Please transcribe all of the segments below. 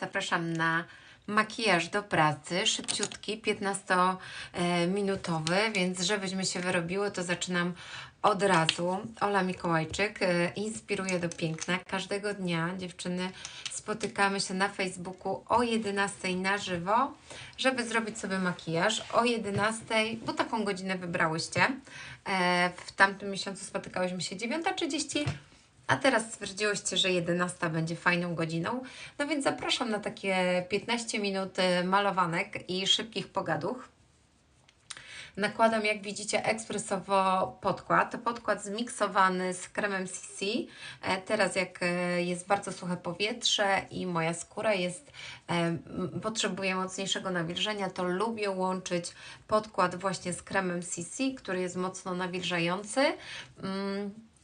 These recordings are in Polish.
zapraszam na makijaż do pracy, szybciutki, 15-minutowy, więc żebyśmy się wyrobiły, to zaczynam od razu. Ola Mikołajczyk e, inspiruje do piękna. Każdego dnia dziewczyny spotykamy się na Facebooku o 11 na żywo, żeby zrobić sobie makijaż. O 11, bo taką godzinę wybrałyście. E, W tamtym miesiącu spotykałyśmy się 9.30. A teraz stwierdziłyście, że 11 będzie fajną godziną. No więc zapraszam na takie 15 minut e, malowanek i szybkich pogaduch. Nakładam, jak widzicie, ekspresowo podkład. Podkład zmiksowany z kremem CC. E, Teraz, jak e, jest bardzo suche powietrze i moja skóra jest, potrzebuje mocniejszego nawilżenia, to lubię łączyć podkład właśnie z kremem CC, który jest mocno nawilżający.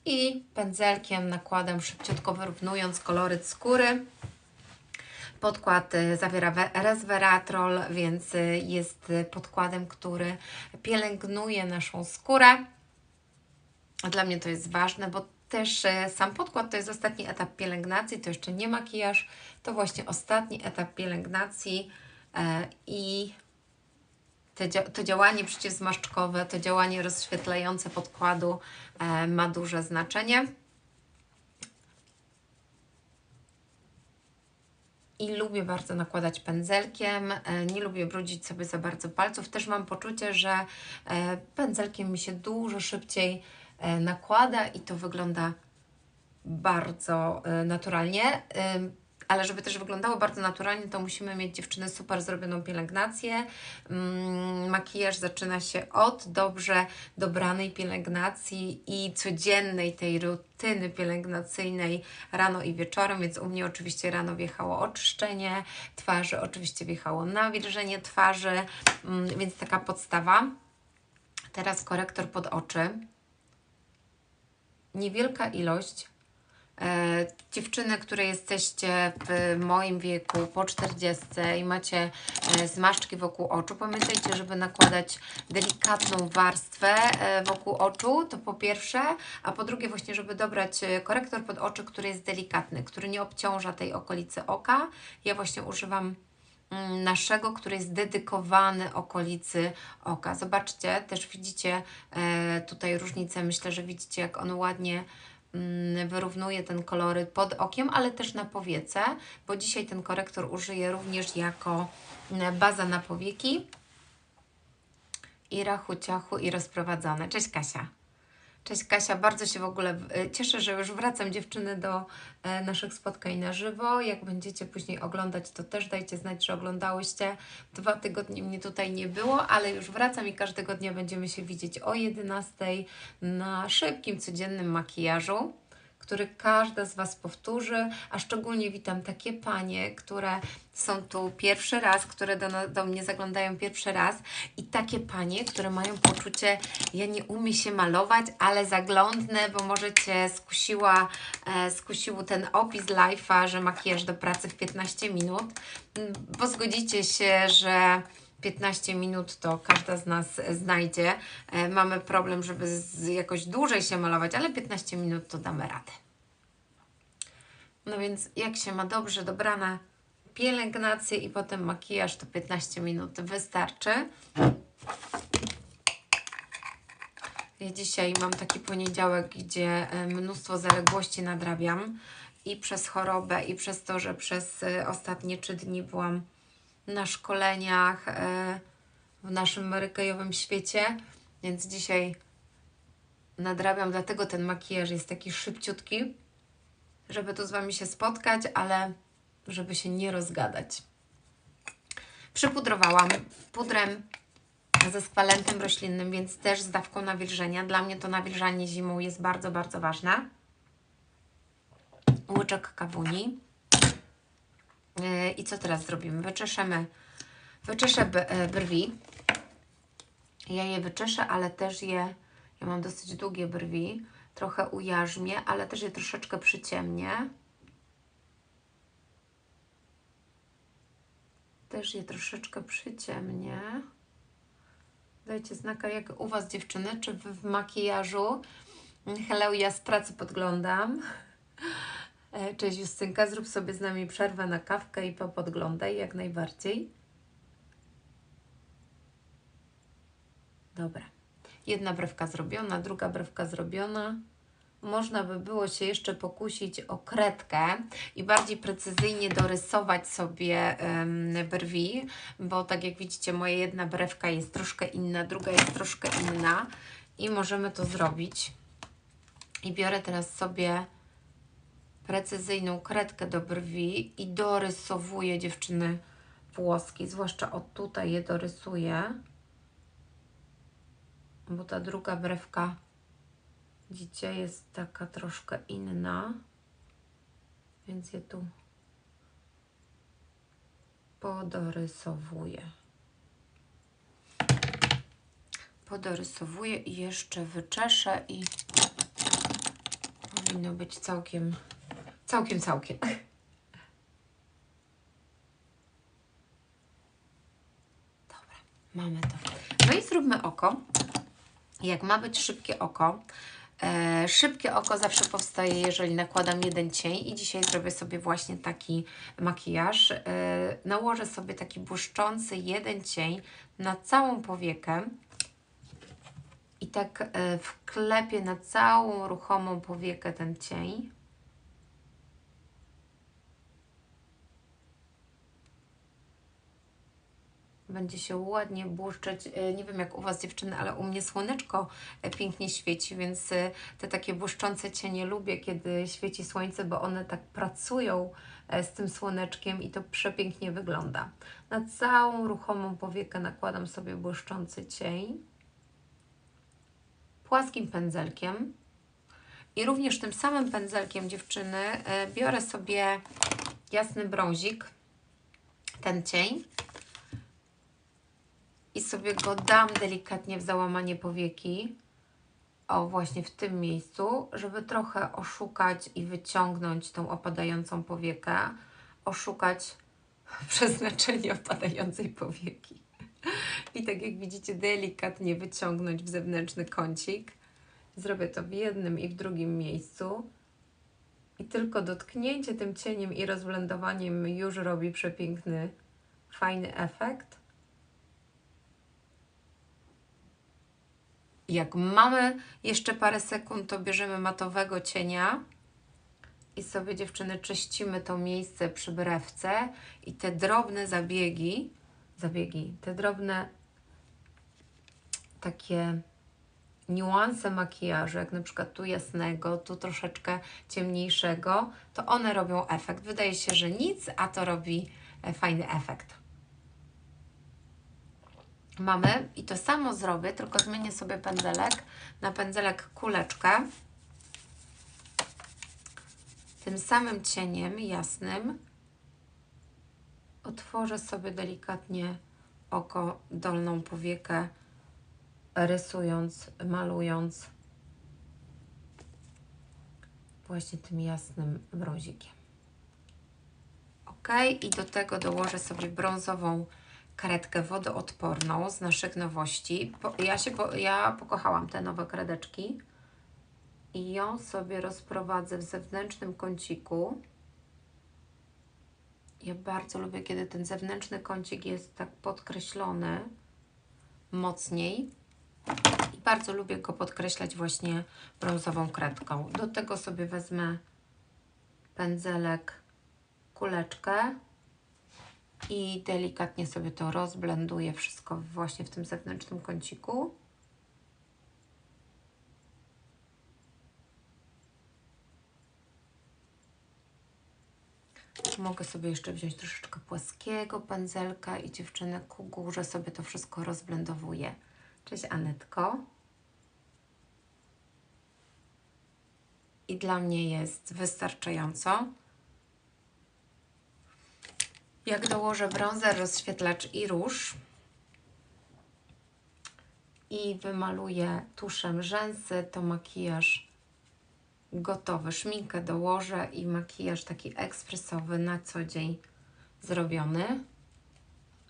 I pędzelkiem nakładam szybciutko, wyrównując koloryt skóry. Podkład y, zawiera resveratrol, więc y, jest y, podkładem, który pielęgnuje naszą skórę. Dla mnie to jest ważne, bo też e, sam podkład to jest ostatni etap pielęgnacji, to jeszcze nie makijaż, to właśnie ostatni etap pielęgnacji e, i te, to działanie przeciwzmarszczkowe, to działanie rozświetlające podkładu e, ma duże znaczenie. I lubię bardzo nakładać pędzelkiem, e, nie lubię brudzić sobie za bardzo palców. Też mam poczucie, że e, pędzelkiem mi się dużo szybciej e, nakłada i to wygląda bardzo naturalnie. Ale żeby też wyglądało bardzo naturalnie, to musimy mieć dziewczyny super zrobioną pielęgnację. Mm, Makijaż zaczyna się od dobrze dobranej pielęgnacji i codziennej tej rutyny pielęgnacyjnej rano i wieczorem, więc u mnie oczywiście rano wjechało oczyszczenie twarzy, oczywiście wjechało nawilżenie twarzy, mm, więc taka podstawa. Teraz korektor pod oczy niewielka ilość. E, dziewczyny, które jesteście w moim wieku po 40 i macie e, zmarszczki wokół oczu, pamiętajcie, żeby nakładać delikatną warstwę e, wokół oczu, to po pierwsze, a po drugie właśnie, żeby dobrać korektor pod oczy, który jest delikatny, który nie obciąża tej okolicy oka. Ja właśnie używam mm, naszego, który jest dedykowany okolicy oka. Zobaczcie, też widzicie tutaj różnicę. Myślę, że widzicie, jak on ładnie wyrównuje ten koloryt pod okiem, ale też na powiece, bo dzisiaj ten korektor użyję również jako mm, baza na powieki. I rachu, ciachu i rozprowadzone. Cześć Kasia. Cześć Kasia, bardzo się w ogóle e, cieszę, że już wracam dziewczyny do e, naszych spotkań na żywo. Jak będziecie później oglądać, to też dajcie znać, że oglądałyście. Dwa tygodnie mnie tutaj nie było, ale już wracam i każdego dnia będziemy się widzieć o 11 na szybkim, codziennym makijażu który każda z Was powtórzy, a szczególnie witam takie panie, które są tu pierwszy raz, które do, do mnie zaglądają pierwszy raz i takie panie, które mają poczucie, ja nie umiem się malować, ale zaglądnę, bo może Cię skusiła, e, skusił ten opis live'a, że makijaż do pracy w 15 minut, Mm, bo zgodzicie się, że 15 minut to każda z nas znajdzie. E, Mamy problem, żeby jakoś dłużej się malować, ale 15 minut to damy radę. No więc jak się ma dobrze dobrane pielęgnację i potem makijaż, to 15 minut wystarczy. Ja dzisiaj mam taki poniedziałek, gdzie e, mnóstwo zaległości nadrabiam i przez chorobę, i przez to, że przez e, ostatnie trzy dni byłam na szkoleniach e, w naszym marykejowym świecie, więc dzisiaj nadrabiam, dlatego ten makijaż jest taki szybciutki, żeby tu z Wami się spotkać, ale żeby się nie rozgadać. Przypudrowałam pudrem ze skwalentem roślinnym, więc też z dawką nawilżenia. Dla mnie to nawilżanie zimą jest bardzo, bardzo ważne. Łyczek kawuni. Yy, I co teraz zrobimy? Wyczeszemy, wyczeszę e, brwi. Ja je wyczeszę, ale też je, ja mam dosyć długie brwi, trochę ujarzmię, ale też je troszeczkę przyciemnię. Też je troszeczkę przyciemnię. Dajcie znaka, jak u Was dziewczyny, czy w makijażu. Hello, ja z pracy podglądam. E, Cześć Justynka, zrób sobie z nami przerwę na kawkę i popodglądaj jak najbardziej. Dobra. Jedna brewka zrobiona, druga brewka zrobiona. Można by było się jeszcze pokusić o kredkę i bardziej precyzyjnie dorysować sobie brwi, bo tak jak widzicie, moja jedna brewka jest troszkę inna, druga jest troszkę inna i możemy to zrobić. I biorę teraz sobie precyzyjną kredkę do brwi i dorysowuję dziewczyny włoski, zwłaszcza od tutaj je dorysuję, bo ta druga brewka, widzicie, jest taka troszkę inna, więc je tu podorysowuję. Podorysowuję i jeszcze wyczeszę i powinno być całkiem Całkiem, całkiem. Dobra, mamy to. No i zróbmy oko. Jak ma być szybkie oko, e, szybkie oko zawsze powstaje, jeżeli nakładam jeden cień i dzisiaj zrobię sobie właśnie taki makijaż. E, nałożę sobie taki błyszczący jeden cień na całą powiekę i tak e, wklepię na całą ruchomą powiekę ten cień. Będzie się ładnie błyszczeć. E, Nie wiem jak u Was dziewczyny, ale u mnie słoneczko e, pięknie świeci, więc e, te takie błyszczące cienie lubię, kiedy świeci słońce, bo one tak pracują z tym słoneczkiem i to przepięknie wygląda. Na całą ruchomą powiekę nakładam sobie błyszczący cień płaskim pędzelkiem. I również tym samym pędzelkiem dziewczyny biorę sobie jasny brązik, ten cień sobie go dam delikatnie w załamanie powieki. O, właśnie w tym miejscu, żeby trochę oszukać i wyciągnąć tą opadającą powiekę. Oszukać przeznaczenie opadającej powieki. I tak jak widzicie, delikatnie wyciągnąć w zewnętrzny kącik. Zrobię to w jednym i w drugim miejscu. I tylko dotknięcie tym cieniem i rozblendowaniem już robi przepiękny, fajny efekt. Jak mamy jeszcze parę sekund, to bierzemy matowego cienia i sobie dziewczyny czyścimy to miejsce przy brewce i te drobne zabiegi, zabiegi, te drobne takie niuanse makijażu, jak na przykład tu jasnego, tu troszeczkę ciemniejszego, to one robią efekt. Wydaje się, że nic, a to robi e, fajny efekt mamy i to samo zrobię, tylko zmienię sobie pędzelek na pędzelek kuleczkę. Tym samym cieniem jasnym otworzę sobie delikatnie oko, dolną powiekę, rysując, malując właśnie tym jasnym brązikiem. Ok, i do tego dołożę sobie brązową karetkę wodoodporną z naszych nowości. Po, ja, się, po, ja pokochałam te nowe kredeczki i ją sobie rozprowadzę w zewnętrznym kąciku. Ja bardzo lubię, kiedy ten zewnętrzny kącik jest tak podkreślony mocniej. I bardzo lubię go podkreślać właśnie brązową kredką. Do tego sobie wezmę pędzelek, kuleczkę i delikatnie sobie to rozblenduję wszystko właśnie w tym zewnętrznym kąciku. Mogę sobie jeszcze wziąć troszeczkę płaskiego pędzelka i dziewczyny ku górze sobie to wszystko rozblendowuję. Cześć Anetko. I dla mnie jest wystarczająco. Jak dołożę bronzer, rozświetlacz i róż i wymaluję tuszem rzęsy, to makijaż gotowy. Szminkę dołożę i makijaż taki ekspresowy na co dzień zrobiony.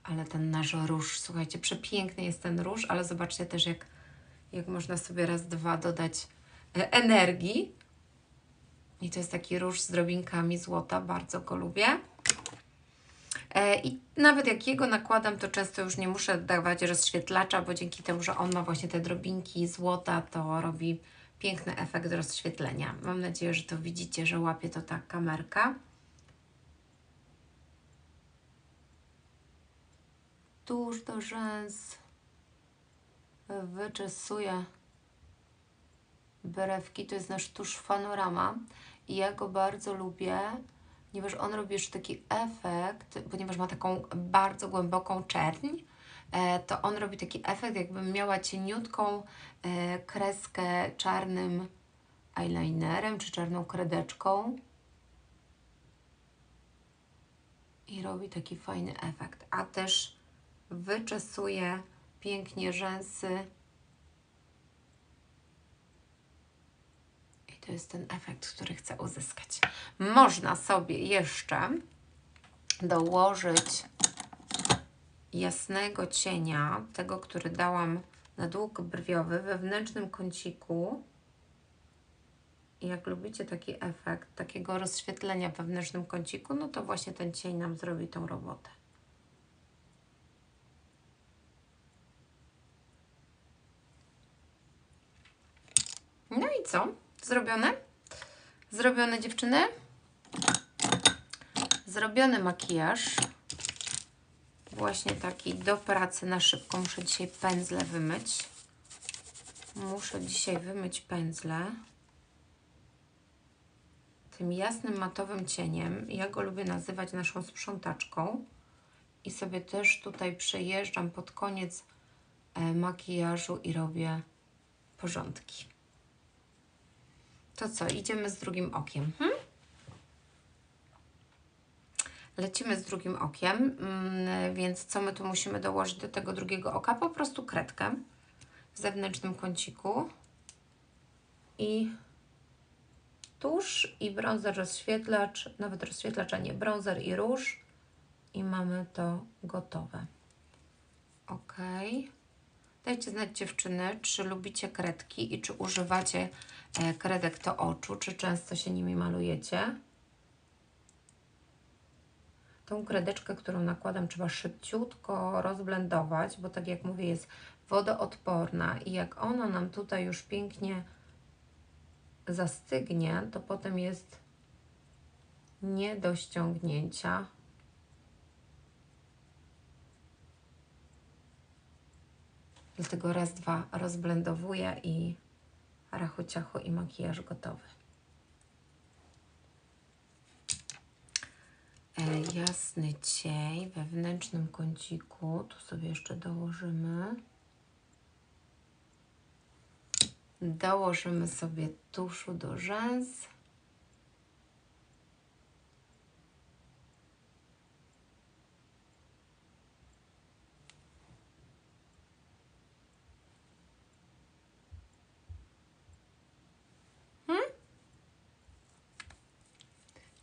Ale ten nasz róż, słuchajcie, przepiękny jest ten róż, ale zobaczcie też jak, jak można sobie raz, dwa dodać e, energii I to jest taki róż z drobinkami złota, bardzo go lubię. E, I nawet jak jego nakładam, to często już nie muszę dawać rozświetlacza, bo dzięki temu, że on ma właśnie te drobinki złota, to robi piękny efekt rozświetlenia. Mam nadzieję, że to widzicie, że łapie to ta kamerka. Tuż do rzęs wyczesuję brewki. To jest nasz tusz Fanorama i ja go bardzo lubię, ponieważ on robi już taki efekt, ponieważ ma taką bardzo głęboką czerń, e, to on robi taki efekt, jakbym miała cieniutką e, kreskę czarnym eyelinerem czy czarną kredeczką. I robi taki fajny efekt. A też wyczesuje pięknie rzęsy. To jest ten efekt, który chcę uzyskać. Można sobie jeszcze dołożyć jasnego cienia, tego, który dałam na dług brwiowy, we wewnętrznym kąciku. Jak lubicie taki efekt, takiego rozświetlenia w wewnętrznym kąciku, no to właśnie ten cień nam zrobi tą robotę. No i co? Zrobione? Zrobione dziewczyny? Zrobiony makijaż. Właśnie taki do pracy na szybko. Muszę dzisiaj pędzle wymyć. Muszę dzisiaj wymyć pędzle. Tym jasnym matowym cieniem. Ja go lubię nazywać naszą sprzątaczką. I sobie też tutaj przejeżdżam pod koniec e, makijażu i robię porządki. To co, idziemy z drugim okiem. Hmm? Lecimy z drugim okiem, mm, więc co my tu musimy dołożyć do tego drugiego oka? Po prostu kredkę w zewnętrznym kąciku i tusz i brązer rozświetlacz, nawet rozświetlacz, a nie brązer i róż i mamy to gotowe. Ok. Dajcie znać dziewczyny, czy lubicie kredki i czy używacie e, kredek do oczu, czy często się nimi malujecie. Tą kredeczkę, którą nakładam, trzeba szybciutko rozblendować, bo tak jak mówię, jest wodoodporna i jak ona nam tutaj już pięknie zastygnie, to potem jest nie do ściągnięcia. Dlatego raz, dwa rozblendowuję i rachu ciachu i makijaż gotowy. E, jasny cień we wewnętrznym kąciku. Tu sobie jeszcze dołożymy. Dołożymy sobie tuszu do rzęs.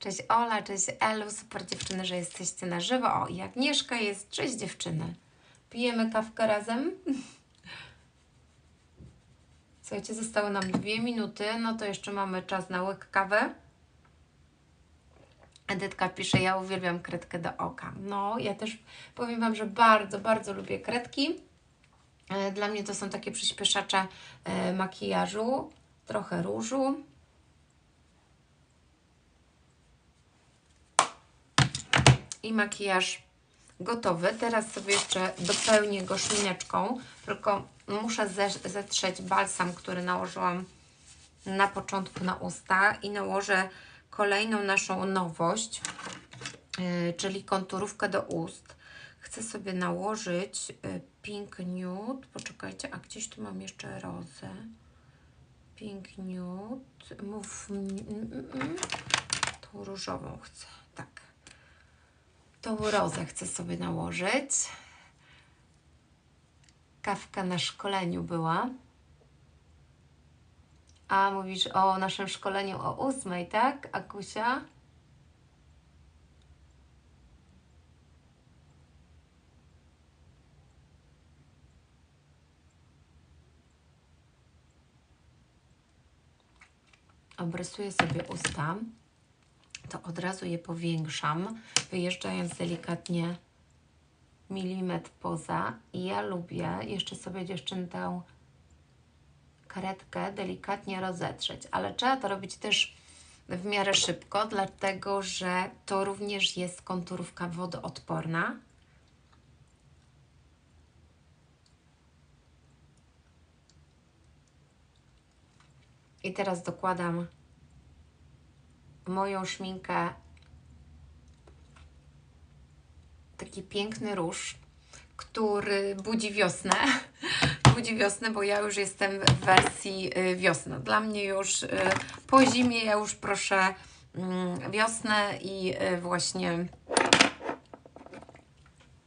Cześć Ola, cześć Elu, super dziewczyny, że jesteście na żywo. O, i Agnieszka jest, cześć dziewczyny. Pijemy kawkę razem. Słuchajcie, zostały nam dwie minuty, no to jeszcze mamy czas na łyk kawy. Edytka pisze, ja uwielbiam kredkę do oka. No, ja też powiem Wam, że bardzo, bardzo lubię kredki. E, dla mnie to są takie przyspieszacze e, makijażu, trochę różu. I makijaż gotowy. Teraz sobie jeszcze dopełnię go szmineczką, tylko muszę zetrzeć balsam, który nałożyłam na początku na usta i nałożę kolejną naszą nowość, yy, czyli konturówkę do ust. Chcę sobie nałożyć yy, Pink Nude. Poczekajcie, a gdzieś tu mam jeszcze rozę. Pink Nude. Mm. tą różową chcę. Tak. Tą rozę chcę sobie nałożyć. Kawka na szkoleniu była. A mówisz o naszym szkoleniu o ósmej, tak, Akusia? obrysuję sobie usta, to od razu je powiększam, wyjeżdżając delikatnie milimetr poza. I ja lubię jeszcze sobie dziewczyn tę karetkę delikatnie rozetrzeć, ale trzeba to robić też w miarę szybko, dlatego że to również jest konturówka wodoodporna. I teraz dokładam moją szminkę taki piękny róż, który budzi wiosnę. budzi wiosnę, bo ja już jestem w wersji y, wiosna. Dla mnie już y, po zimie ja już proszę mm, wiosnę i y, właśnie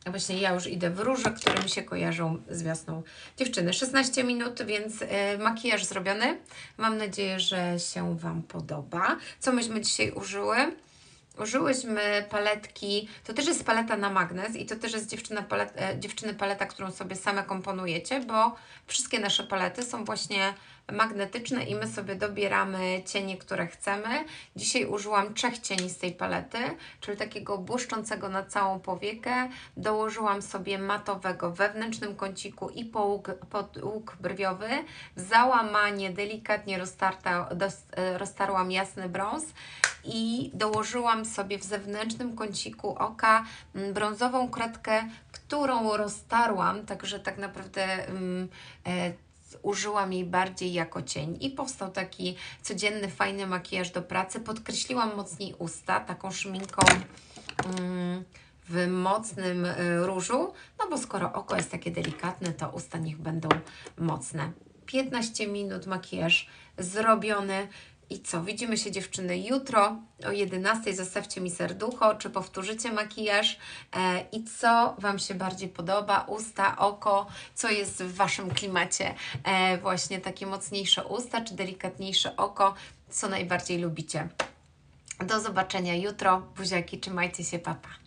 Właśnie ja już idę w róże, które mi się kojarzą z wiosną. Dziewczyny, 16 minut, więc y, makijaż zrobiony. Mam nadzieję, że się Wam podoba. Co myśmy dzisiaj użyły? Użyłyśmy paletki, to też jest paleta na magnes i to też jest dziewczyna palet, e, dziewczyny paleta, którą sobie same komponujecie, bo wszystkie nasze palety są właśnie magnetyczne i my sobie dobieramy cienie, które chcemy. Dzisiaj użyłam trzech cieni z tej palety, czyli takiego błyszczącego na całą powiekę. Dołożyłam sobie matowego w wewnętrznym kąciku i połóg, pod łuk brwiowy. W załamanie delikatnie roztarta, dos, roztarłam jasny brąz i dołożyłam sobie w zewnętrznym kąciku oka mm, brązową kredkę, którą roztarłam, także tak naprawdę um, e, użyłam jej bardziej jako cień i powstał taki codzienny, fajny makijaż do pracy. Podkreśliłam mocniej usta taką szminką um, w mocnym y, różu, no bo skoro oko jest takie delikatne, to usta niech będą mocne. 15 minut makijaż zrobiony. I co? Widzimy się dziewczyny jutro o 11. Zostawcie mi serducho, czy powtórzycie makijaż e, i co Wam się bardziej podoba, usta, oko, co jest w Waszym klimacie, e, właśnie takie mocniejsze usta, czy delikatniejsze oko, co najbardziej lubicie. Do zobaczenia jutro. Buziaki, trzymajcie się, papa.